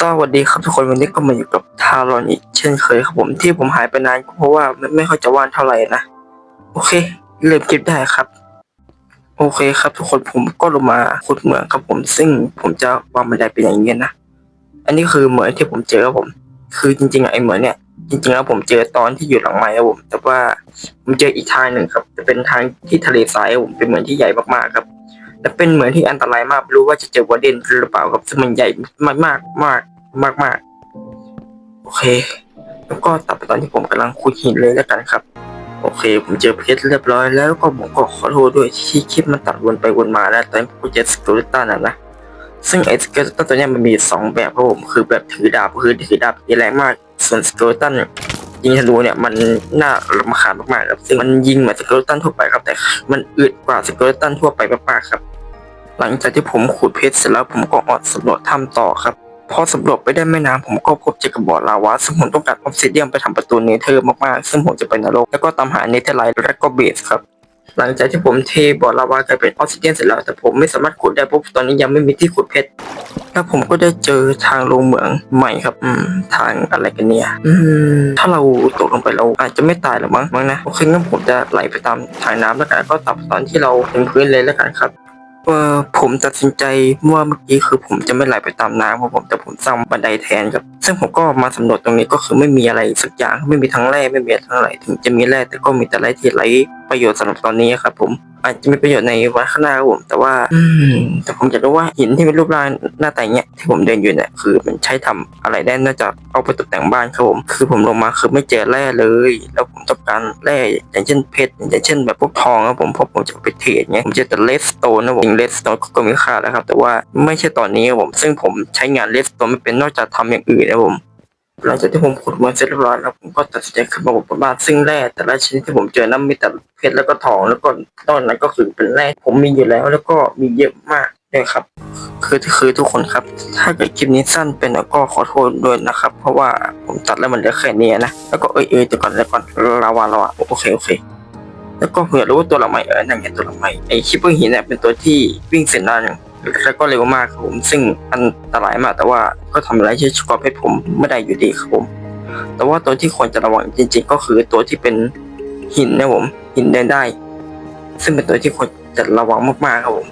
สวัสดีครับทุกคนวันนี้ก็มาอยู่กับทารอนอีกเช่นเคยครับผมที่ผมหายไปนานก็เพราะว่าไม่ไม่ค่อยจะว่างเท่าไหร่นะโอเคเริ่มคลิปได้ครับ โอเคครับ ทุกคนผมก็ลงมาขุดเหมืองครับผม ซึ่งผมจะวางบันไดเป็นอย่างนี้นะอันนี้คือเหมืองที่ผมเจอครับผม คือจริงๆไอ้เหมืองเนี่ยจริงๆแล้วผมเจอตอนที่อยู่หลังไม้ครับผม แต่ว่าผมเจออีกทางหนึ่งครับจะเป็นทางที่ทะเลทรายครับผมเป็นเหมืองที่ใหญ่มากๆครับ และเป็นเหมืองที่อันตรายมากไม่รู้ว่าจะเจอวอร์เดนหรือเปล่าครับซึ่งมันใหญ่มากมากมากมากมากโอเค แล้วก็ตัดไปตอนที่ผมกำลังขุดหินเลยแล้วกันครับ โอเค ผมเจอเพชรเรียบร้อยแล้วก็ผมก็ขอโทษด้วยที่คลิปมันตัดวนไปวนมาแล้วตอนผมเจอสกิลตันนะนะซึ่งไอ้สกิลตันตัวเนี้ยมันมีสองแบบครับผมคือแบบถือดาบคือถือดาบแรงมาก ส่วนสกิลตันยิงธนูเนี่ยมันน่ารำคาญมากๆครับซึ่งมันยิงเหมือนสกิลตันทั่วไปครับแต่มันอึดกว่าสกิลตันทั่วไปมากๆครับ หลังจากที่ผมขุดเพชรเสร็จแล้วผมก็ออกสำรวจถ้ำต่อครับ พอสำรวจไปได้ไม่นานผมก็พบเจอกับบ่อลาวาซึ่งผมต้องการออฟซิเดียมไปทำประตูเนเธอร์มากๆ ซึ่งผมจะไปนรกแล้วก็ตามหาเนเธอร์ไลท์และก็เบสครับ หลังจากที่ผมเทบ่อลาวากลายเป็นออกซิเดียนเสร็จแล้วแต่ผมไม่สามารถขุดได้เพราะตอนนี้ยังไม่มีที่ขุดเพชรแล้วผมก็ได้เจอทางลงเหมืองใหม่ครับ อืม ทางอะไรกันเนี่ย อืม ถ้าเราตกลงไปเราอาจจะไม่ตายหรอกมั้งมั้งนะ โอเคงั้นผมจะไหลไปตามทางน้ำแล้วกันก็ตับตอนที่เราถึงพื้นเลยแล้วกันครับ เออผมตัดสินใจว่าเมื่อกี้คือผมจะไม่ไหลไปตามน้ำเพราะผมแต่ผมสร้างบันไดแทนครับ ซึ่งผมก็มาสำรวจตรงนี้ก็คือไม่มีอะไรสักอย่างไม่มีทั้งแร่ไม่มีทั้งอะไรถึงจะมีแร่แต่ก็มีแต่แร่ที่ไหล ประโยชน์สำหรับตอนนี้ครับผมอาจจะมีประโยชน์ในวันข้างหน้าครับผมแต่ว่าอืมแต่ผมอยากรู้ว่าหินที่เป็นรูปร่างหน้าตาอย่างเงี้ยที่ผมเดินอยู่เนี่ยคือมันใช้ทำอะไรได้นอกจากเอาไปตกแต่งบ้านครับผม คือผมลงมาคือไม่เจอแร่เลย แล้วผมต้องการแร่อย่างเช่นเพชรอย่างเช่นแบบพวกทองครับผมเพราะผมจะเอาไปเทรดเงี้ยผมเจอแต่เลสโตนนะผมเลสโตนก็มีค่าแล้วครับแต่ว่าไม่ใช่ตอนนี้ครับผมซึ่งผมใช้งานเลสโตนไม่เป็นนอกจากทำอย่างอื่นนะผม หลังจากที่ผมขุดเมืองเสร็จเรียบร้อยแล้วผมก็ตัดสินใจขึ้นมาบนบ้านซึ่งแร่แต่ละชนิดที่ผมเจอนั้นมีแต่เพชรแล้วก็ทองแล้วก็นอกนั้นก็คือเป็นแร่ผมมีอยู่แล้วแล้วก็มีเยอะมากเลยครับ คือคือทุกคนครับ ถ้าเกิดคลิปนี้สั้นเป็นก็ขอโทษด้วยนะครับ เพราะว่าผมตัดแล้วมันเหลือแค่นี้นะแล้วก็เอ้ยเอ้ยเดี๋ยวก่อนเดี๋ยวก่อนลาวาลาวาโอเคโอเคแล้วก็เผื่อรู้ว่าตัวหลังใหม่เออนั่นไงตัวหลังใหม่ไอคิปเปอร์หินเนี่ยเป็นตัวที่วิ่งเส้นด้านหนึ่ง แล้วก็เร็วมากครับผม ซึ่งอันตรายมาก แต่ว่าก็ทำอะไรที่สกอร์เพชรผมไม่ได้อยู่ดีครับผม แต่ว่าตัวที่ควรจะระวังจริง ๆ ก็คือตัวที่เป็นหินนะผม หินเดินได้ ซึ่งเป็นตัวที่ควรจะระวังมากๆครับผม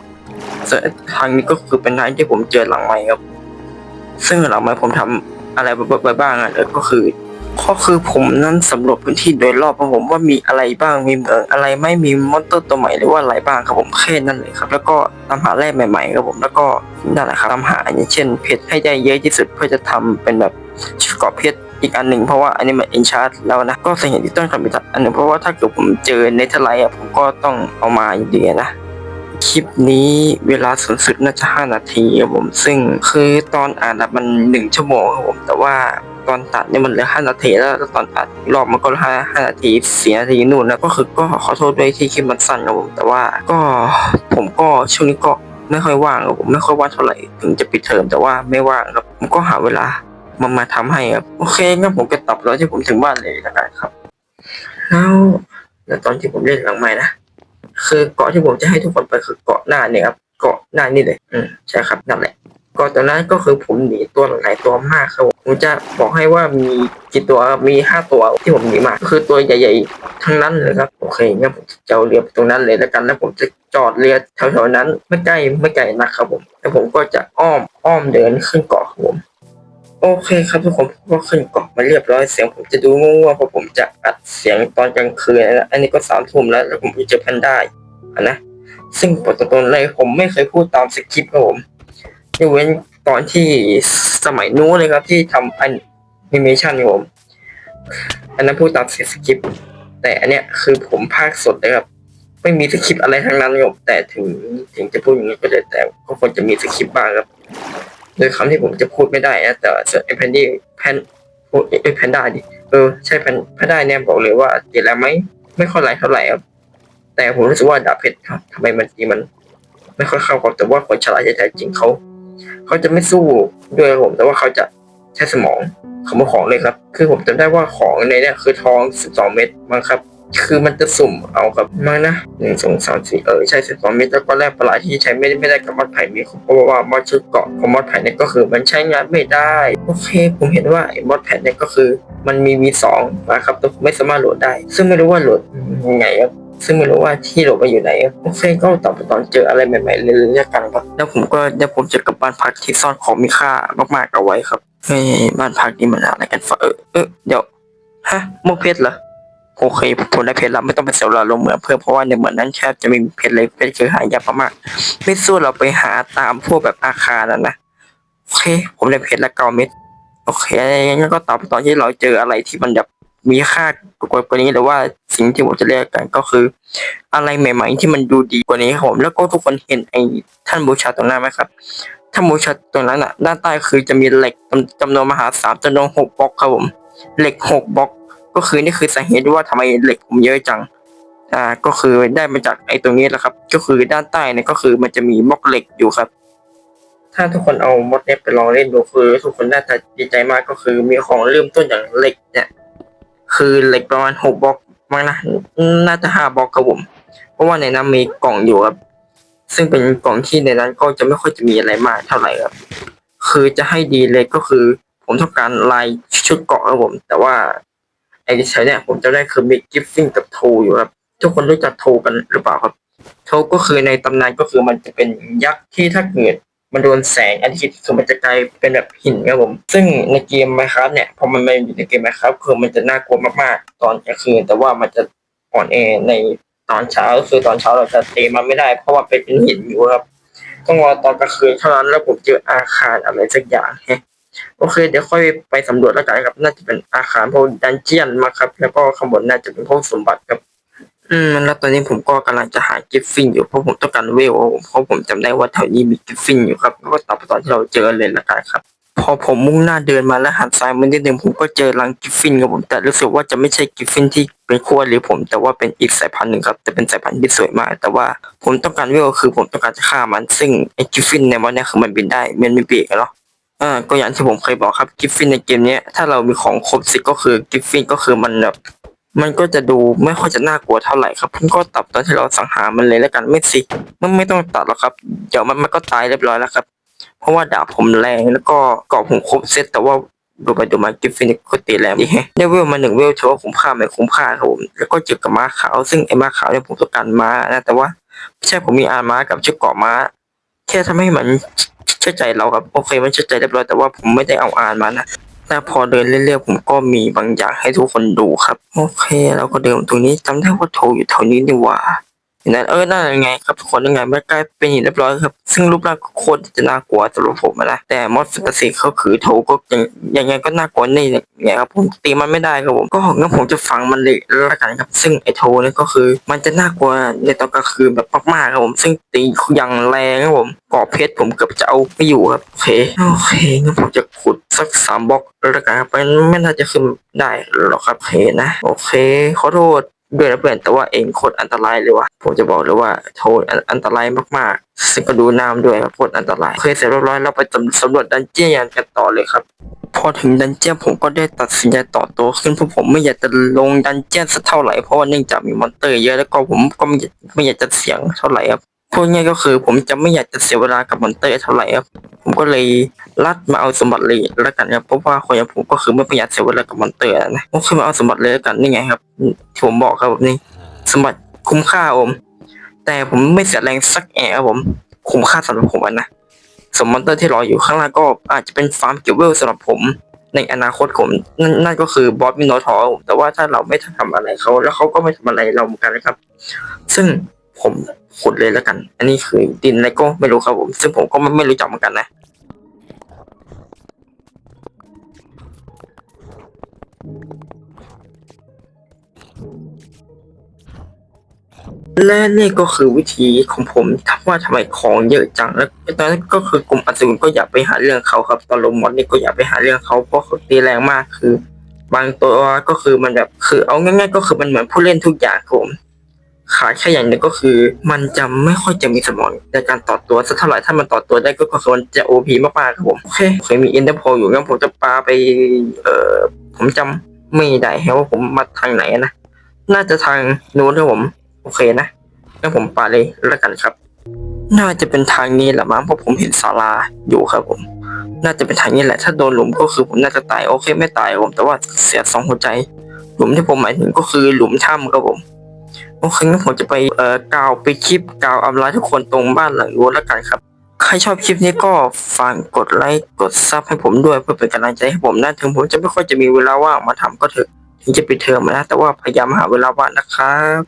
ส่วนทางนี้ก็คือเป็นทางที่ผมเจอหลังใหม่ครับ ซึ่งหลังใหม่ผมทำอะไรไปบ้างอะก็คือ ก็คือผมนั้นสำรวจพื้นที่โดยรอบของผมว่ามีอะไรบ้างมีเหมืองอะไรไม่มีมอนเตอร์ตัวใหม่หรือว่าอะไรบ้างครับผมแค่นั้นเลยครับ แล้วก็ตามหาแร่ใหม่ๆครับผมแล้วก็นั่นแหละครับตามหาอย่างเช่นเพชรให้ได้เยอะที่สุดเพื่อจะทำเป็นแบบชุดเกาะเพชรอีกอันหนึ่งเพราะว่าอันนี้มันเอนชาร์ดแล้วนะก็สาเหตุที่ต้องทำอีกอันหนึ่งเพราะว่าถ้าเกิดผมเจอเนเธอร์ไลท์อะผมก็ต้องเอามาอยู่ดีนะคลิปนี้เวลาสูงสุดน่าจะห้านาทีครับผมซึ่งคือตอนอ่านมันหนึ่งชั่วโมงครับผมแต่ว่า ตอนตัดเนี่ยมันเหลือห้านาทีแล้วตอนอัดรอบมันก็ห้าห้านาทีสี่นาทีนู่นแล้วก็คือก็ขอโทษด้วยที่คลิปมันสั้นครับผมแต่ว่าก็ผมก็ช่วงนี้ก็ไม่ค่อยว่างครับผมไม่ค่อยว่างเท่าไหร่ถึงจะปิดเทอมแต่ว่าไม่ว่างครับผมก็หาเวลามามาทำให้ครับโอเคงั้นผมก็ตับแล้วที่ผมถึงบ้านเลยแล้วกันครับแล้วแล้วตอนที่ผมเล่นหลังใหม่นะคือเกาะที่ผมจะให้ทุกคนไปคือเกาะหน้าเนี่ยครับเกาะหน้านี่เลย อืมใช่ครับนั่นแหละ เกาะตัวนั้นก็คือผมหนีตัวหลายตัวมากครับผมจะบอกให้ว่ามีกี่ตัวมีห้าตัวที่ผมหนีมาคือตัวใหญ่ ๆ ทั้งนั้นเลยครับโอเคงั้นผมจะเอาเรือไปตรงนั้นเลยแล้วกันแล้วผมจะจอดเรือแถวๆนั้นไม่ใกล้ไม่ไกลนะครับผมแล้วผมก็จะอ้อมอ้อมเดินขึ้นเกาะครับผมโอเคครับทุกคนผมก็ขึ้นเกาะมาเรียบร้อยเสียงผมจะดูง่วงๆเพราะผมจะอัดเสียงตอนกลางคืนนะอันนี้ก็สามทุ่มแล้วแล้วผมไปเจอแพนได้านะซึ่งปกติเลยผมไม่เคยพูดตามสคริปต์ครับผม ยกเว้นตอนที่สมัยนู้นเลยครับที่ทำแอนิเมชันครับผม อันนั้นพูดตามสคริปต์แต่อันเนี้ยคือผมภาคสดเลยครับ ไม่มีสคริปต์อะไรทั้งนั้นครับผมแต่ถึงถึงจะพูดอย่างนี้ก็เลยแต่ก็ควรจะมีสคริปต์บ้างครับโดยคำที่ผมจะพูดไม่ได้นะแต่ส่วนไอแพนดี้แพนโอ้ไอแพนด้าดิเออใช่แพนแพนด้าเนี่ยบอกเลยว่าตีแล้วไหมไม่ค่อยไรเท่าไหร่ครับ แต่ผมรู้สึกว่าดาบเพชรครับทำไมมันตีมัน ไม่ค่อยเข้ากับแต่ว่าคนฉลาดแท้จริงเขา เขาจะไม่สู้ด้วยผม แต่ว่าเขาจะใช้สมองขโมยของเลยครับ คือผมจำได้ว่าของในเนี่ยคือทอง 12 เม็ดมั้งครับ คือมันจะสุ่มเอากับมานะหนึ่งสองสามสี่เออใช่สิบสองเมตรแล้วก็แรกปลาดที่ใช้ไม่ได้ไม่ได้กับมอดไผ่มีเพราะว่ามอดชุดเกาะของมอดไผ่เนี่ยก็คือมันใช้งานไม่ได้โอเค ผมเห็นว่าไอ้มอดแผ่นเนี่ยก็คือ มันมี V2 นะครับแต่ผมไม่สามารถโหลดได้ ซึ่งไม่รู้ว่าโหลดยังไงครับ ซึ่งไม่รู้ว่าที่หลดไปอยู่ไหนครับโอเคก็ต่อไปตอนเจออะไรใหม่ๆเรื่อยๆกันครับแล้วผมก็เดี๋ยวผมจะกลับบ้านพักที่ซ่อนของมีค่ามากๆเอาไว้ครับเฮ้ยบ้านพักนี่มันอะไรกันฟะเออเออเดี๋ยวฮะโมกเพชรเหรอโอเคผมได้เพชรแล้วไม่ต้องไปเสียเวลาลงเหมืองเพื่อเพราะว่าในเหมืองนั้นแทบจะมีเพชรเลยเพชรคือหายากมากๆไม่สู้เราไปหาตามพวกแบบอาคารนั่นนะโอเค ผมได้เพชรและเก้าเม็ดโอเคงั้นก็ตามตอนที่เราเจออะไรที่มันแบบ มีค่ากว่านี้หรือว่าสิ่งที่ผมจะเรียกกันก็คือ อะไรใหม่ ๆ ที่มันดูดีกว่านี้ครับผมแล้วก็ทุกคนเห็นไอ้ท่านบูชาตรงนั้นไหมครับท่านบูชาตรงนั้นอะด้านใต้คือจะมีเหล็กจำนวนมหาศาลจำนวนหกบล็อกครับผมเหล็กหกบล็อก ก็คือนี่คือสาเหตุว่าทำไมเหล็กผมเยอะจังอ่าก็คือได้มาจากไอ้ตรงนี้แหละครับ ก็คือด้านใต้เนี่ยก็คือมันจะมีบล็อกเหล็กอยู่ครับ ถ้าทุกคนเอามดเนี่ยไปลองเล่นดูคือทุกคนน่าจะดีใจมากก็คือมีของเริ่มต้นอย่างเหล็กเนี่ย คือเหล็กประมาณหกบล็อกมั้งนะน่าจะห้าบล็อกครับผม เพราะว่าในนั้นมีกล่องอยู่ครับ ซึ่งเป็นกล่องที่ในนั้นก็จะไม่ค่อยจะมีอะไรมากเท่าไหร่ครับ คือจะให้ดีเลยก็คือ ผมต้องการลายชุดเกราะครับผม แต่ว่าไอ้ที่ใช้เนี่ยผมจะได้คือมีกิฟฟิ้งกับโทอยู่ครับ ทุกคนรู้จักโทกันหรือเปล่าครับ โทก็คือในตำนานก็คือมันจะเป็นยักษ์ที่ถ้าเกิด มันโดนแสงอาทิตย์คือมันจะกลายเป็นแบบหินครับผม ซึ่งในเกม Minecraft เนี่ยพอมันมาอยู่ในเกม Minecraft คือมันจะน่ากลัวมากๆ ตอนกลางคืน แต่ว่ามันจะอ่อนแอในตอนเช้าคือตอนเช้าเราจะเตะมันไม่ได้ เพราะว่าเป็นหินอยู่ครับต้องรอตอนกลางคืนเท่านั้นแล้วผมเจออาคารอะไรสักอย่างแฮะโอเค เดี๋ยวค่อยไปสำรวจแล้วกันครับ น่าจะเป็นอาคารพวกดันเจียนมาครับ แล้วก็ข้างบนน่าจะเป็นพวกสมบัติครับ อืม แล้วตอนนี้ผมก็กำลังจะหากิฟฟินอยู่เพราะผมต้องการเวลเพราะผมจำได้ว่าแถวนี้มีกิฟฟินอยู่ครับก็ตัดไปตอนที่เราเจอเลยละกันครับ พอผมมุ่งหน้าเดินมาแล้วหันซ้ายมานิดนึงผมก็เจอรังกิฟฟินครับผมแต่รู้สึกว่าจะไม่ใช่กิฟฟินที่เป็นขั้วหรือผม แต่ว่าเป็นอีกสายพันธุ์หนึ่งครับแต่เป็นสายพันธุ์ที่สวยมาก แต่ว่าผมต้องการเวลคือผมต้องการจะฆ่ามัน ซึ่งไอ้กิฟฟินในวันนี้คือมันบินได้มันไม่เบรกอะเนาะอ่าก็อย่างที่ผมเคยบอกครับกิฟฟินในเกมนี้ถ้าเรามีของครบสิก็คือกิฟฟินก็คือมันแบบ มันก็จะดูไม่ค่อยจะน่ากลัวเท่าไหร่ครับผมก็ตัดตอนที่เราสังหารมันเลยแล้วกันไม่สิมันไม่ต้องตัดหรอกครับเดี๋ยวมันมันก็ตายเรียบร้อยแล้วครับ เพราะว่าดาบผมแรงแล้วก็เกราะผมครบเซตแต่ว่าดูไปดูมากิฟฟินก็ตีแรงดีแฮะได้เวลมาหนึ่งเวลถือว่าคุ้มค่าไหมคุ้มค่าครับผมแล้วก็เจอกับม้าขาว ซึ่งไอ้ม้าขาวเนี่ยผมต้องการม้านะแต่ว่าไม่ใช่ผมมีอาม้ากับชุดเกาะม้า แค่ทำให้มันเชื่อใจเราครับโอเคมันเชื่อใจเรียบร้อยแต่ว่าผมไม่ได้เอาอานมานะ แล้วพอเดินเรื่อยๆผมก็มีบางอย่างให้ทุกคนดูครับ โอเคเราก็เดินตรงนี้จำได้ว่าโทรอยู่แถวนี้นี่หว่า เห็นนั้นเออนั่นยังไงครับทุกคนยังไงมันกลายเป็นหินเรียบร้อยครับ ซึ่งรูปร่างโคตรจะน่ากลัวสำหรับผมนะแต่มอสแฟนตาซีเขาคือโทรก็ยังยังไงก็น่ากลัวนี่ไงครับผมตีมันไม่ได้ครับผมก็งั้นผมจะฝังมันเลยละกันครับ ซึ่งไอ้โทรเนี่ก็คือ มันจะน่ากลัวในตอนกลางคืนแบบมากๆครับผม ซึ่งตีอย่างแรงครับผมเกาะเพชรผมเกือบจะเอาไม่อยู่ครับโอเคโอเคงั้นผมจะขุดสักสามบล็อกล้วกันครับมันไม่น่าจะขึ้นได้หรอกครับโอเคนะ โอเคขอโทษ ด้วยนะเพื่อนแต่ว่าเองโคตรอันตรายเลยว่ะผมจะบอกเลยว่าโทษอันตรายมากๆซึ่งก็ดูน้ำด้วยโคตรอันตราย เคยเสร็จเรียบร้อยเราไปสำรวจดันเจียนกันต่อเลยครับ พอถึงดันเจียนผมก็ได้ตัดสินใจต่อตัวขึ้นเพราะผมไม่อยากจะลงดันเจียนสักเท่าไหร่เพราะว่าเนื่องจากมีมอนเตอร์เยอะแล้วก็ผมก็ไม่อยากไม่อยากจะเสี่ยงเท่าไหร่ครับ พูดง่ายก็คือ ผมจะไม่อยากจะเสียเวลากับมอนเตอร์เท่าไหร่ครับผมก็เลยลัดมาเอาสมบัติเลยแล้วกันครับเพราะว่าคนอย่างผมก็คือไม่ประหยัดเสียเวลากับมอนเตอร์นะผมคือมาเอาสมบัติเลยแล้วกันนี่ไงครับที่ผมบอกครับนี่สมบัติคุ้มค่าผมแต่ผมไม่เสียแรงสักแอะครับผมคุ้มค่าสำหรับผมนะสมมอนเตอร์ที่รออยู่ข้างล่างก็อาจจะเป็นฟาร์มเก็บเวลสำหรับผม ในอนาคตผมนั่นนั่นก็คือบอสมินโนทอร์แต่ว่าถ้าเราไม่ทำอะไรเขาแล้วเขาก็ไม่ทำอะไรเราเหมือนกันนะครับ ซึ่ง ผมขุดเลยแล้วกัน อันนี้คือดินอะไรก็ไม่รู้ครับผม ซึ่งผมก็ไม่รู้จักเหมือนกันนะ และนี่ก็คือวิธีของผมทัว่าทำไมของเยอะจัง แล้วตอนนั้นก็คือกลุ่มอัศวินก็อยากไปหาเรื่องเขาครับ ตอนลงมอดนี่ก็อยากไปหาเรื่องเขาเพราะเขาตีแรงมากคือบางตัวก็คือมันแบบคือเอาง่ายๆก็คือมันเหมือนผู้เล่นทุกอย่างครับผม ขาดแค่อย่างหนึงก็คือ มันจะไม่ค่อยจะมีสมองในการต่อตัวสักเท่าไหร่ถ้ามันต่อตัวได้ก็คือมันจะโอพีมากๆครับผมโอเคเคยมีเอ็นเตอร์โพอยู่งั้นผมจะปาไปเอ่อผมจำไม่ได้ครับว่าผมมาทางไหนนะน่าจะทางนู้นครับผม โอเคนะงั้นผมไปเลยแล้วกันครับ น่าจะเป็นทางนี้แหละมั้งเพราะผมเห็นศาลาอยู่ครับผม น่าจะเป็นทางนี้แหละ ถ้าโดนหลุมก็คือผมน่าจะตายโอเค ไม่ตายครับผม แต่ว่าเสียสองหัวใจ หลุมที่ผมหมายถึงก็คือหลุมถ้ำครับผม โอเคงั้นผมจะไปเอ่อกาวไปคลิปกาวอำลาทุกคนตรงบ้านหลังรั้วแล้วกันครับ ใครชอบคลิปนี้ก็ฝากกดไลค์กดซับให้ผมด้วยเพื่อเป็นกำลังใจให้ผมนะถึงผมจะไม่ค่อยจะมีเวลาว่างมาทำก็เถอะถึงจะปิดเทอมนะแต่ว่าพยายามหาเวลาว่างนะครับ